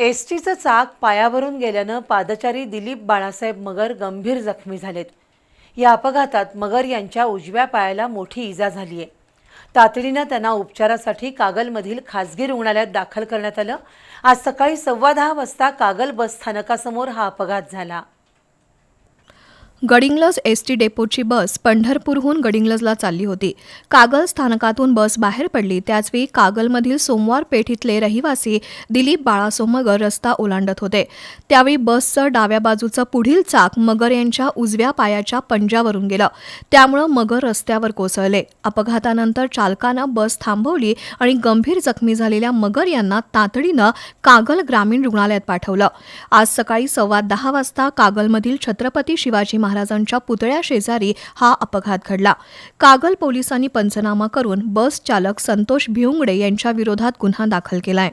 S टीचं चाक पायावरून गेल्यानं पादचारी दिलीप बाळासाहेब मगर गंभीर जखमी झालेत. या अपघातात मगर यांच्या उजव्या पायाला मोठी इजा झाली आहे तातडीनं त्यांना उपचारासाठी कागलमधील खासगी रुग्णालयात दाखल करण्यात आलं. आज सकाळी सव्वा दहा वाजता कागल बस स्थानकासमोर हा अपघात झाला. गडिंग्लज एस टी डेपोची बस पंढरपूरहून गडिंग्लजला चालली होती. कागल स्थानकातून बस बाहेर पडली. त्याचवेळी कागलमधील सोमवार पेठ इथले रहिवासी दिलीप बाळासो मगर रस्ता ओलांडत होते. त्यावेळी बसचं डाव्या बाजूचं पुढील चाक मगर यांच्या उजव्या पायाच्या पंजावरून गेलं. त्यामुळं मगर रस्त्यावर कोसळले. अपघातानंतर चालकानं बस थांबवली आणि गंभीर जखमी झालेल्या मगर यांना तातडीनं कागल ग्रामीण रुग्णालयात पाठवलं. आज सकाळी सव्वा दहा वाजता कागलमधील छत्रपती शिवाजी महाराजांच्या पुतळ्या शेजारी हा अपघात घडला. कागल पोलिसांनी पंचनामा करून बस चालक संतोष भिवंगडे यांच्या विरोधात गुन्हा दाखल केलाय.